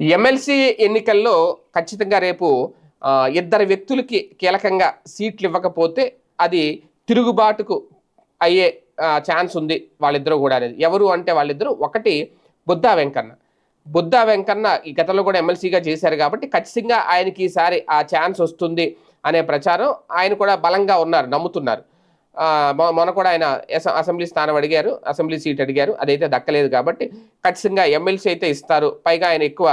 MLC ఎన్నికల్లో ఖచ్చితంగా రేపు ఇద్దరు వ్యక్తులకి కీలకంగా సీట్లు ఇవ్వకపోతే అది తిరుగుబాటుకు అయ్యే ఛాన్స్ ఉంది వాళ్ళిద్దరూ కూడా అనేది. ఎవరు అంటే వాళ్ళిద్దరూ ఒకటి బుద్ధా వెంకన్న. బుద్ధా వెంకన్న ఈ గతంలో కూడా ఎమ్మెల్సీగా చేశారు కాబట్టి ఖచ్చితంగా ఆయనకి ఈసారి ఆ ఛాన్స్ వస్తుంది అనే ప్రచారం ఆయన కూడా బలంగా ఉన్నారు నమ్ముతున్నారు. మొన్న కూడా ఆయన అసెంబ్లీ స్థానం అడిగారు అసెంబ్లీ సీట్ అడిగారు అదైతే దక్కలేదు కాబట్టి ఖచ్చితంగా ఎమ్మెల్సీ అయితే ఇస్తారు. పైగా ఆయన ఎక్కువ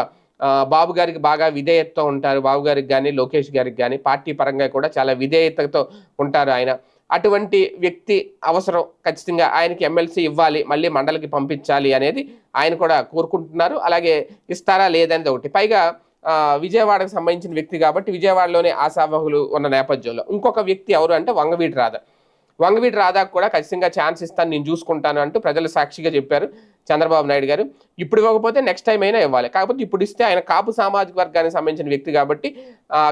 బాబు గారికి బాగా విధేయతతో ఉంటారు. బాబు గారికి కానీ లోకేష్ గారికి కానీ పార్టీ పరంగా కూడా చాలా విధేయతతో ఉంటారు ఆయన. అటువంటి వ్యక్తి అవసరం ఖచ్చితంగా ఆయనకి ఎమ్మెల్సీ ఇవ్వాలి మళ్ళీ మండలికి పంపించాలి అనేది ఆయన కూడా కోరుకుంటున్నారు. అలాగే ఇస్తారా లేదనేది ఒకటి. పైగా విజయవాడకు సంబంధించిన వ్యక్తి కాబట్టి విజయవాడలోనే ఆశావహులు ఉన్న నేపథ్యంలో. ఇంకొక వ్యక్తి ఎవరు అంటే వంగవీటి రాధ. వంగవీటి రాధాకు కూడా ఖచ్చితంగా ఛాన్స్ ఇస్తాను నేను చూసుకుంటాను అంటూ ప్రజలు సాక్షిగా చెప్పారు చంద్రబాబు నాయుడు గారు. ఇప్పుడు ఇవ్వకపోతే నెక్స్ట్ టైం అయినా ఇవ్వాలి. కాకపోతే ఇప్పుడు ఇస్తే ఆయన కాపు సామాజిక వర్గానికి సంబంధించిన వ్యక్తి కాబట్టి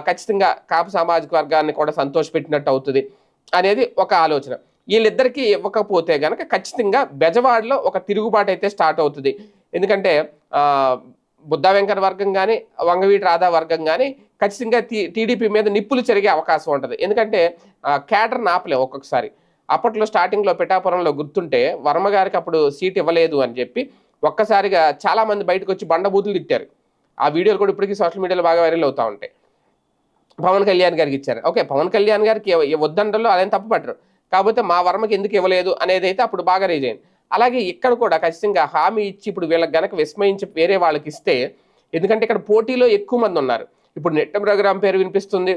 ఖచ్చితంగా కాపు సామాజిక వర్గాన్ని కూడా సంతోషపెట్టినట్టు అవుతుంది అనేది ఒక ఆలోచన. వీళ్ళిద్దరికీ ఇవ్వకపోతే గనక ఖచ్చితంగా బెజవాడలో ఒక తిరుగుబాటు అయితే స్టార్ట్ అవుతుంది. ఎందుకంటే బుద్ధా వెంకట వర్గం కానీ వంగవీటి రాధా వర్గం కానీ ఖచ్చితంగా టీడీపీ మీద నిప్పులు చెరిగే అవకాశం ఉంటుంది. ఎందుకంటే క్యాటర్ నాపలేం ఒక్కొక్కసారి. అప్పట్లో స్టార్టింగ్లో పిఠాపురంలో గుర్తుంటే వర్మ గారికి అప్పుడు సీట్ ఇవ్వలేదు అని చెప్పి ఒక్కసారిగా చాలామంది బయటకు వచ్చి బండబూతులు తిట్టారు. ఆ వీడియోలు కూడా ఇప్పటికీ సోషల్ మీడియాలో బాగా వైరల్ అవుతూ ఉంటాయి. పవన్ కళ్యాణ్ గారికి ఇచ్చారు. ఓకే పవన్ కళ్యాణ్ గారికి వద్దండలో అదేం తప్పుపట్టరు. కాకపోతే మా వర్మకి ఎందుకు ఇవ్వలేదు అనేది అయితే అప్పుడు బాగా రేజ్ అయింది. అలాగే ఇక్కడ కూడా ఖచ్చితంగా హామీ ఇచ్చి ఇప్పుడు వీళ్ళకి గనక విస్మయించి వేరే వాళ్ళకి ఇస్తే ఎందుకంటే ఇక్కడ పోటీలో ఎక్కువ మంది ఉన్నారు. ఇప్పుడు నెట్టం రఘురాం పేరు వినిపిస్తుంది.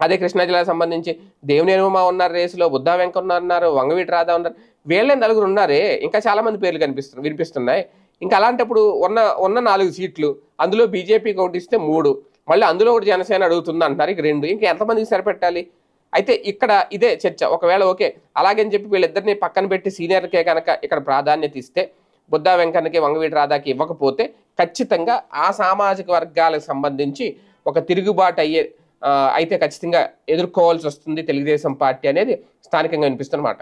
అదే కృష్ణా జిల్లాకు సంబంధించి దేవినేని ఉన్నారు రేసులో బుద్ధా వెంకన్న ఉన్నారు వంగవీటి రాధా ఉన్నారు. వీళ్ళే నలుగురు ఉన్నారే. ఇంకా చాలామంది పేర్లు కనిపిస్తు వినిపిస్తున్నాయి. ఇంకా అలాంటప్పుడు ఉన్న ఉన్న నాలుగు సీట్లు అందులో బీజేపీకి ఒకటి ఇస్తే మూడు. మళ్ళీ అందులో ఒకటి జనసేన అడుగుతుంది అంటున్నారు. ఇక రెండు. ఇంకా ఎంతమందికి సరిపెట్టాలి? అయితే ఇక్కడ ఇదే చర్చ. ఒకవేళ ఓకే అలాగని చెప్పి వీళ్ళిద్దరిని పక్కన పెట్టి సీనియర్కే కనుక ఇక్కడ ప్రాధాన్యత ఇస్తే బుద్ధా వెంకన్నకి వంగవీటి రాధాకి ఇవ్వకపోతే ఖచ్చితంగా ఆ సామాజిక వర్గాలకు సంబంధించి ఒక తిరుగుబాటు అయ్యే అయితే ఖచ్చితంగా ఎదుర్కోవాల్సి వస్తుంది తెలుగుదేశం పార్టీ అనేది స్థానికంగా వినిపిస్తున్నమాట